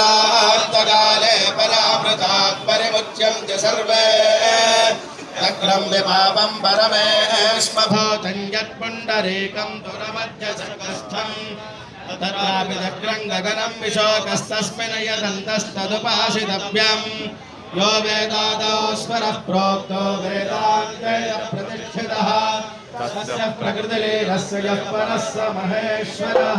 परान्तकाले परामृतात् परिमुच्यन्ति सर्वे। चक्रं विपापं परमेश्मभूतं यत्पुण्डरीकं दुरमध्यसर्गस्थम् तत्रापि चक्रं गगनं विशोकस्तस्मिन् यदन्तस्तदुपासितव्यम्। यो वेदादौ स्वरः प्रोक्तो वेदान्ते प्रतिष्ठितः तस्य प्रकृतिलीलस्य यः परः स महेश्वरः।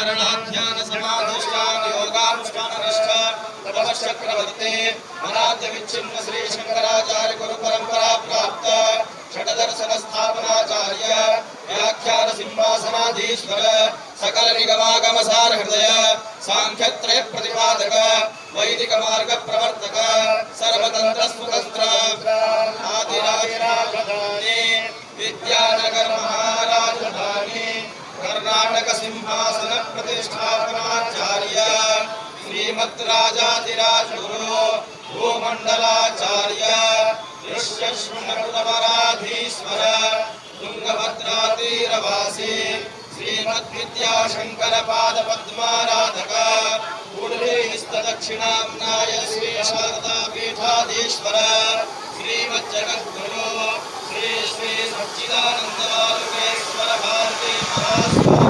धारणाध्यान समाधिष्ठान योगानुष्ठाननिष्ठ तपश्चक्रवर्ते अनाद्य विच्छिन्न श्री शंकराचार्य गुरु परंपरा प्राप्त षटदर्शन स्थापनाचार्य व्याख्यान सिंहासनाधीश्वर सकल निगमागम सार हृदय सांख्यत्रय प्रतिपादक वैदिक मार्ग प्रवर्तक सर्वतंत्र सुतंत्र प्रतिष्ठापनाचार्य श्रीमद राजाधिराज गुरु भूमंडलाचार्य ऋष्यशृंगराधीश्वर तुंगभद्रातीरवासी श्रीमद विद्याशंकर पाद पद्माराधक दक्षिणाम्नाय श्री शारदा पीठाधीश्वर श्रीमज्जगद्गुरु श्री श्री सच्चिदानंद बालकेश्वर भारती महास्वामी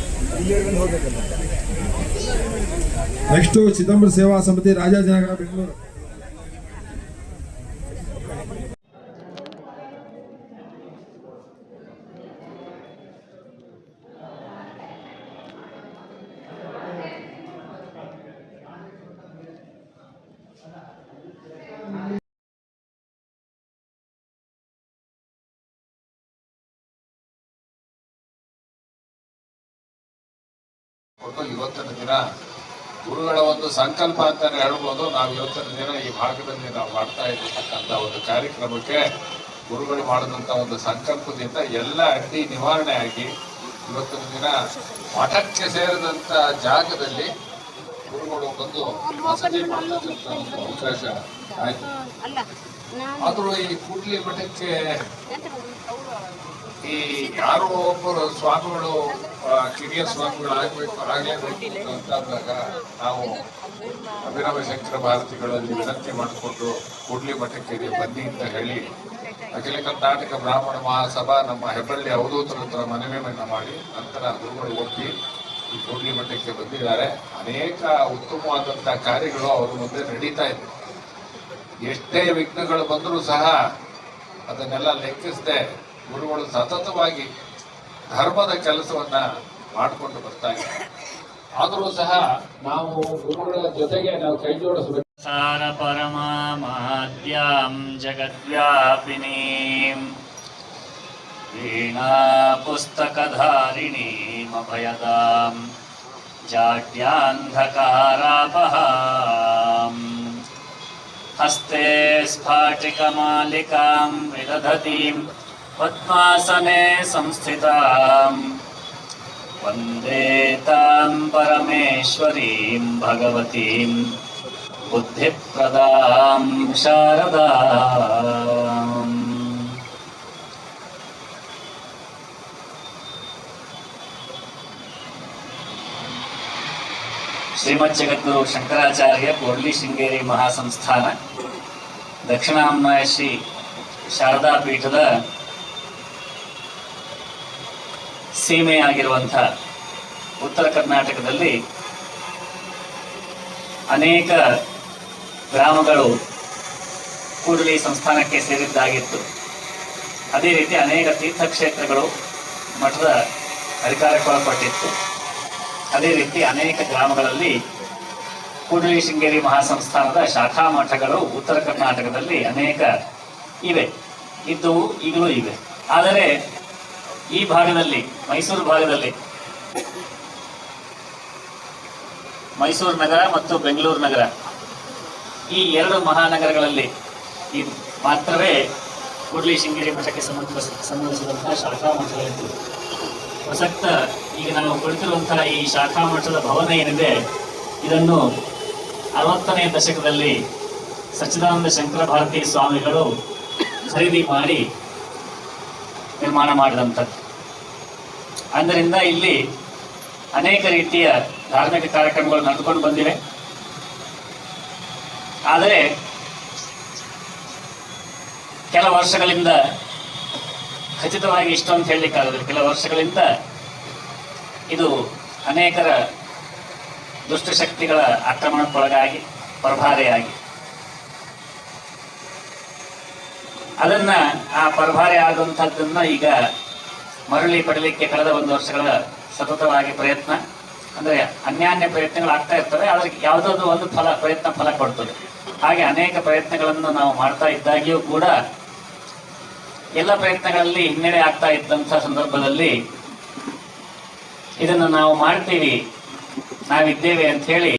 ನೆಕ್ಸ್ಟು ಚಿದಂಬರ ಸೇವಾ ಸಮಿತಿ ರಾಜಾಜಿನಗರ ಬೆಂಗಳೂರು ಒಟ್ಟು ಇವತ್ತಿನ ದಿನ ಗುರುಗಳ ಒಂದು ಸಂಕಲ್ಪ ಅಂತಾನೆ ಹೇಳ್ಬೋದು. ನಾವು ಇವತ್ತಿನ ದಿನ ಈ ಭಾಗದಲ್ಲಿ ನಾವು ಮಾಡ್ತಾ ಇರತಕ್ಕಂಥ ಒಂದು ಕಾರ್ಯಕ್ರಮಕ್ಕೆ ಗುರುಗಳು ಮಾಡಿದಂಥ ಒಂದು ಸಂಕಲ್ಪದಿಂದ ಎಲ್ಲ ಅಡ್ಡಿ ನಿವಾರಣೆ ಆಗಿ ಇವತ್ತಿನ ದಿನ ಮಠಕ್ಕೆ ಸೇರಿದಂಥ ಜಾಗದಲ್ಲಿ ಗುರುಗಳು ಬಂದು ಅವಕಾಶ ಆಯ್ತು. ಆದರೂ ಈ ಕೂಡ್ಲಿ ಮಠಕ್ಕೆ ಈ ಯಾರೋ ಒಬ್ಬರು ಸ್ವಾಮಿಗಳು ಕಿರಿಯ ಸ್ವಾಮಿಗಳು ಆಗಬೇಕು, ಆಗಲೇಬೇಕು ಅಂತ ಅಂದಾಗ ನಾವು ಅಭಿನವ ಶಂಕರ ಭಾರತಿಗಳಲ್ಲಿ ವಿನಂತಿ ಮಾಡಿಕೊಂಡು ಕೂಡ್ಲಿ ಮಠಕ್ಕೆ ಬನ್ನಿ ಅಂತ ಹೇಳಿ ಅಖಿಲ ಕರ್ನಾಟಕ ಬ್ರಾಹ್ಮಣ ಮಹಾಸಭಾ ನಮ್ಮ ಹೆಬ್ಬಳ್ಳಿ ಅವಧೂತರ ಹತ್ರ ಮನವಿಯನ್ನು ಮಾಡಿ ನಂತರ ಗುರುಗಳು ಒಪ್ಪಿ ಈ ಕೂಡ್ಲಿ ಮಠಕ್ಕೆ ಬಂದಿದ್ದಾರೆ. ಅನೇಕ ಉತ್ತಮವಾದಂತಹ ಕಾರ್ಯಗಳು ಅವರ ಮುಂದೆ ನಡೀತಾ ಇದೆ. ಎಷ್ಟೇ ವಿಘ್ನಗಳು ಬಂದರೂ ಸಹ ಅದನ್ನೆಲ್ಲ ಲೆಕ್ಕಿಸದೆ ಗುರುಗಳು ಸತತವಾಗಿ ಧರ್ಮದ ಕೆಲಸವನ್ನ ಮಾಡಿಕೊಂಡು ಬರ್ತಾ ಇದ್ದಾರೆ ಆದರೂ ಸಹ ನಾವು ಗುರುಗಳ ಜೊತೆಗೆ ನಾವು ಕೈ ಜೋಡಿಸಬೇಕು ಸಾರ ಪರಮಾಮಾದ್ಯಾಂ ಜಗದ್ವ್ಯಾಪಿನೀಂ ವೀಣಾ ಪುಸ್ತಕಧಾರಿಣೀಮಭಯದಾಂ ಜಾಡ್ಯಾಂಧಕಾರಾಪಹಾಂ ಹಸ್ತೆ ಸ್ಫಾಟಿಕಮಾಲಿಕಾಂ ವಿದಧತೀಂ पद्मासने संस्थिताम् वन्दे तां परमेश्वरीं भगवतीं बुद्धिप्रदां शारदाम् ಶ್ರೀಮದ್ ಜಗದ್ಗುರು ಶಂಕರಾಚಾರ್ಯ ಕೋರ್ಲಿ ಶೃಂಗೇರಿ ಮಹಾಸಂಸ್ಥಾನ ದಕ್ಷಿಣಾಮ್ನಾಯ ಶ್ರೀ ಶಾರದಾ ಪೀಠದ ಸೀಮೆಯಾಗಿರುವಂಥ ಉತ್ತರ ಕರ್ನಾಟಕದಲ್ಲಿ ಅನೇಕ ಗ್ರಾಮಗಳು ಕೂಡಲಿ ಸಂಸ್ಥಾನಕ್ಕೆ ಸೇರಿದ್ದಾಗಿತ್ತು. ಅದೇ ರೀತಿ ಅನೇಕ ತೀರ್ಥಕ್ಷೇತ್ರಗಳು ಮಠದ ಅಧಿಕಾರಕ್ಕೊಳಪಟ್ಟಿತ್ತು ಅದೇ ರೀತಿ ಅನೇಕ ಗ್ರಾಮಗಳಲ್ಲಿ ಕೂಡಲಿ ಶೃಂಗೇರಿ ಮಹಾಸಂಸ್ಥಾನದ ಶಾಖಾ ಮಠಗಳು ಉತ್ತರ ಕರ್ನಾಟಕದಲ್ಲಿ ಅನೇಕ ಇವೆ. ಇದ್ದವು, ಈಗಲೂ ಇವೆ. ಆದರೆ ಈ ಭಾಗದಲ್ಲಿ, ಮೈಸೂರು ಭಾಗದಲ್ಲಿ. ಮೈಸೂರು ನಗರ ಮತ್ತು ಬೆಂಗಳೂರು ನಗರ. ಈ ಎರಡು ಮಹಾನಗರಗಳಲ್ಲಿ ಈ ಮಾತ್ರವೇ ಕೂಡಲಿ ಶೃಂಗೇರಿ ಮಠಕ್ಕೆ ಸಂಬಂಧ ಸಂಬಂಧಿಸಿದಂತಹ ಶಾಖಾ ಮಠಗಳಿದ್ದು. ಪ್ರಸಕ್ತ ಈಗ ನಾವು ಕುಳಿತಿರುವಂತಹ ಈ ಶಾಖಾ ಮಠದ ಭವನ ಏನಿದೆ, ಇದನ್ನು ಅರವತ್ತನೇ ದಶಕದಲ್ಲಿ ಸಚ್ಚಿದಾನಂದ ಶಂಕರ ಭಾರತಿ ಸ್ವಾಮಿಗಳು ಖರೀದಿ ಮಾಡಿ ನಿರ್ಮಾಣ ಮಾಡಿದಂಥದ್ದು. ಆದ್ದರಿಂದ ಇಲ್ಲಿ ಅನೇಕ ರೀತಿಯ ಧಾರ್ಮಿಕ ಕಾರ್ಯಕ್ರಮಗಳು ನಡೆದುಕೊಂಡು ಬಂದಿವೆ. ಆದರೆ ಕೆಲ ವರ್ಷಗಳಿಂದ ಖಚಿತವಾಗಿ ಇಷ್ಟು ಅಂತ ಹೇಳಲಿಕ್ಕಾಗಲ್ಲ ಕೆಲ ವರ್ಷಗಳಿಂದ ಇದು ಅನೇಕರ ದುಷ್ಟಶಕ್ತಿಗಳ ಆಕ್ರಮಣಕ್ಕೊಳಗಾಗಿ, ಪರಭಾರೆಯಾಗಿ. ಅದನ್ನ ಆ ಪರಭಾರೆ ಆದಂಥದ್ದನ್ನು ಈಗ ಮರಳಿ ಪಡಲಿಕ್ಕೆ ಕಳೆದ ಒಂದು ವರ್ಷಗಳ ಸತತವಾಗಿ ಪ್ರಯತ್ನ. ಅಂದ್ರೆ ಅನ್ಯಾನ್ಯ ಪ್ರಯತ್ನಗಳು ಆಗ್ತಾ ಇರ್ತವೆ, ಆದ್ರೆ ಯಾವುದಾದ್ರು ಒಂದು ಫಲ, ಪ್ರಯತ್ನ ಫಲ ಕೊಡ್ತದೆ. ಹಾಗೆ ಅನೇಕ ಪ್ರಯತ್ನಗಳನ್ನು ನಾವು ಮಾಡ್ತಾ ಇದ್ದಾಗಿಯೂ ಕೂಡ ಎಲ್ಲ ಪ್ರಯತ್ನಗಳಲ್ಲಿ ಹಿನ್ನಡೆ ಆಗ್ತಾ ಇದ್ದಂಥ ಸಂದರ್ಭದಲ್ಲಿ ಇದನ್ನು ನಾವು ಮಾಡ್ತೀವಿ, ನಾವಿದ್ದೇವೆ ಅಂತ ಹೇಳಿ